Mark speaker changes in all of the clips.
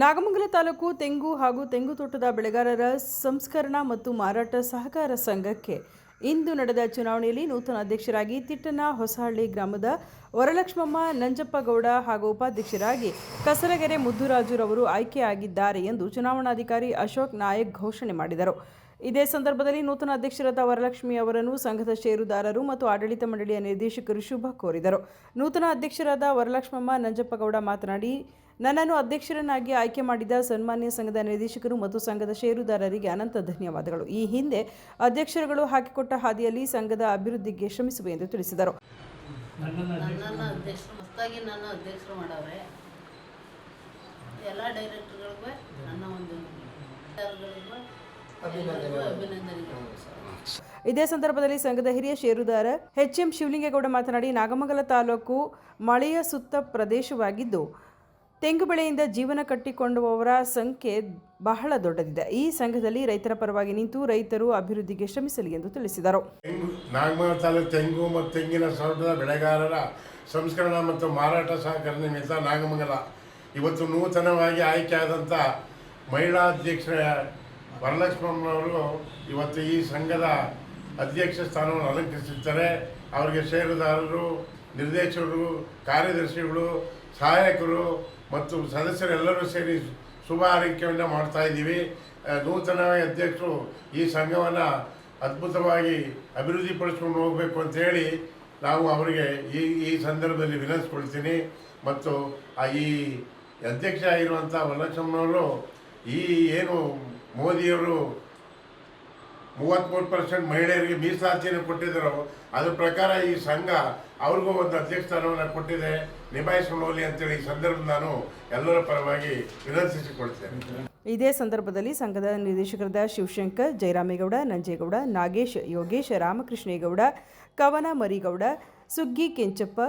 Speaker 1: ನಾಗಮಂಗಲ ತಾಲೂಕು ತೆಂಗು ಹಾಗೂ ತೆಂಗು ತೋಟದ ಬೆಳೆಗಾರರ ಸಂಸ್ಕರಣಾ ಮತ್ತು ಮಾರಾಟ ಸಹಕಾರ ಸಂಘಕ್ಕೆ ಇಂದು ನಡೆದ ಚುನಾವಣೆಯಲ್ಲಿ ನೂತನ ಅಧ್ಯಕ್ಷರಾಗಿ ತಿಟ್ಟನ ಹೊಸಹಳ್ಳಿ ಗ್ರಾಮದ ವರಲಕ್ಷ್ಮಮ್ಮ ನಂಜಪ್ಪಗೌಡ ಹಾಗೂ ಉಪಾಧ್ಯಕ್ಷರಾಗಿ ಕಸರಗೆರೆ ಮುದ್ದುರಾಜುರವರು ಆಯ್ಕೆಯಾಗಿದ್ದಾರೆ ಎಂದು ಚುನಾವಣಾಧಿಕಾರಿ ಅಶೋಕ್ ನಾಯಕ್ ಘೋಷಣೆ ಮಾಡಿದರು. ಇದೇ ಸಂದರ್ಭದಲ್ಲಿ ನೂತನ ಅಧ್ಯಕ್ಷರಾದ ವರಲಕ್ಷ್ಮಿ ಅವರನ್ನು ಸಂಘದ ಷೇರುದಾರರು ಮತ್ತು ಆಡಳಿತ ಮಂಡಳಿಯ ನಿರ್ದೇಶಕರು ಶುಭ ಕೋರಿದರು. ನೂತನ ಅಧ್ಯಕ್ಷರಾದ ವರಲಕ್ಷ್ಮಮ್ಮ ನಂಜಪ್ಪಗೌಡ ಮಾತನಾಡಿ ನನ್ನನ್ನು ಅಧ್ಯಕ್ಷರನ್ನಾಗಿ ಆಯ್ಕೆ ಮಾಡಿದ ಸನ್ಮಾನ್ಯ ಸಂಘದ ನಿರ್ದೇಶಕರು ಮತ್ತು ಸಂಘದ ಷೇರುದಾರರಿಗೆ ಅನಂತ ಧನ್ಯವಾದಗಳು. ಈ ಹಿಂದೆ ಅಧ್ಯಕ್ಷರುಗಳು ಹಾಕಿಕೊಟ್ಟ ಹಾದಿಯಲ್ಲಿ ಸಂಘದ ಅಭಿವೃದ್ಧಿಗೆ ಶ್ರಮಿಸುವೆ ಎಂದು ತಿಳಿಸಿದರು.
Speaker 2: ಎಲ್ಲ ಡೈರೆಕ್ಟರ್ಗಳಿಗೂ ನನ್ನ ಒಂದು ಅಭಿನಂದನೆಗಳು
Speaker 1: ಇದೇ ಸಂದರ್ಭದಲ್ಲಿ ಸಂಘದ ಹಿರಿಯ ಷೇರುದಾರ ಎಚ್ ಎಂ ಶಿವಲಿಂಗೇಗೌಡ ಮಾತನಾಡಿ ನಾಗಮಂಗಲ ತಾಲೂಕು ಮಳೆಯ ಸುತ್ತ ಪ್ರದೇಶವಾಗಿದ್ದು ತೆಂಗು ಬೆಳೆಯಿಂದ ಜೀವನ ಕಟ್ಟಿಕೊಂಡುವವರ ಸಂಖ್ಯೆ ಬಹಳ ದೊಡ್ಡದಿದೆ. ಈ ಸಂಘದಲ್ಲಿ ರೈತರ ಪರವಾಗಿ ನಿಂತು ರೈತರು ಅಭಿವೃದ್ಧಿಗೆ ಶ್ರಮಿಸಲಿ ಎಂದು ತಿಳಿಸಿದರು.
Speaker 3: ನಾಗಮಂಗಲ ತೆಂಗು ಮತ್ತು ತೆಂಗಿನ ಸೌಟದ ಬೆಳೆಗಾರರ ಸಂಸ್ಕರಣ ಮತ್ತು ಮಾರಾಟ ಸಹಕಾರ ನಿಮಿತ್ತ ನಾಗಮಂಗಲ ಇವತ್ತು ನೂತನವಾಗಿ ಆಯ್ಕೆಯಾದಂಥ ಮಹಿಳಾ ಅಧ್ಯಕ್ಷ ವರಲಕ್ಷ್ಮಮ್ಮನವರು ಇವತ್ತು ಈ ಸಂಘದ ಅಧ್ಯಕ್ಷ ಸ್ಥಾನವನ್ನು ಅಲಂಕರಿಸಿದ್ದಾರೆ ಅವರಿಗೆ ಷೇರುದಾರರು, ನಿರ್ದೇಶಕರು, ಕಾರ್ಯದರ್ಶಿಗಳು, ಸಹಾಯಕರು ಮತ್ತು ಸದಸ್ಯರೆಲ್ಲರೂ ಸೇರಿ ಶುಭ ಆರೈಕೆಯನ್ನು ಮಾಡ್ತಾ ಇದ್ದೀವಿ. ನೂತನವಾಗಿ ಅಧ್ಯಕ್ಷರು ಈ ಸಂಘವನ್ನು ಅದ್ಭುತವಾಗಿ ಅಭಿವೃದ್ಧಿಪಡಿಸ್ಕೊಂಡು ಹೋಗಬೇಕು ಅಂತೇಳಿ ನಾವು ಅವರಿಗೆ ಈ ಈ ಸಂದರ್ಭದಲ್ಲಿ ವಿನಂತಿಸ್ಕೊಳ್ತೀನಿ. ಮತ್ತು ಆ, ಈ ಅಧ್ಯಕ್ಷ ಆಗಿರುವಂಥ ವರಲಕ್ಷ್ಮಣವರು ಈ ಏನು ಮೋದಿಯವರು ಮೂವತ್ತ್ಮೂರು ಪರ್ಸೆಂಟ್ ಮಹಿಳೆಯರಿಗೆ ಮೀಸಲಾತಿಯನ್ನು ಕೊಟ್ಟಿದ್ದರು. ಅದ್ರ ಪ್ರಕಾರ ಈ ಸಂಘ ಅವ್ರಿಗೂ ಒಂದು ಅಧ್ಯಕ್ಷ ಸ್ಥಾನವನ್ನು ಕೊಟ್ಟಿದೆ. ನಿಭಾಯಿಸಿಕೊಳ್ಳಲಿ ಅಂತೇಳಿ ಈ ಸಂದರ್ಭ ನಾನು ಎಲ್ಲರ ಪರವಾಗಿ ವಿನಂತಿಸಿಕೊಳ್ತೇನೆ.
Speaker 1: ಇದೇ ಸಂದರ್ಭದಲ್ಲಿ ಸಂಘದ ನಿರ್ದೇಶಕರಾದ ಶಿವಶಂಕರ್, ಜಯರಾಮೇಗೌಡ, ನಂಜೇಗೌಡ, ನಾಗೇಶ್, ಯೋಗೇಶ್, ರಾಮಕೃಷ್ಣೇಗೌಡ, ಕವನ ಮರಿಗೌಡ, ಸುಗ್ಗಿ ಕೆಂಚಪ್ಪ,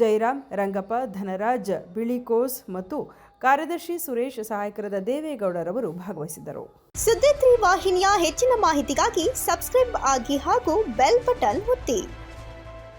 Speaker 1: ಜಯರಾಮ್ ರಂಗಪ್ಪ, ಧನರಾಜ್ ಬಿಳಿಕೋಸ್ ಮತ್ತು ಕಾರ್ಯದರ್ಶಿ ಸುರೇಶ್ ಸಹಾಯಕರಾದ ದೇವೇಗೌಡರವರು ಭಾಗವಹಿಸಿದ್ದರು.
Speaker 4: ಸುದ್ದಿ ವಾಹಿನಿಯ ಹೆಚ್ಚಿನ ಮಾಹಿತಿಗಾಗಿ ಸಬ್ಸ್ಕ್ರೈಬ್ ಆಗಿ ಹಾಗೂ ಬೆಲ್ ಬಟನ್ ಒತ್ತಿ.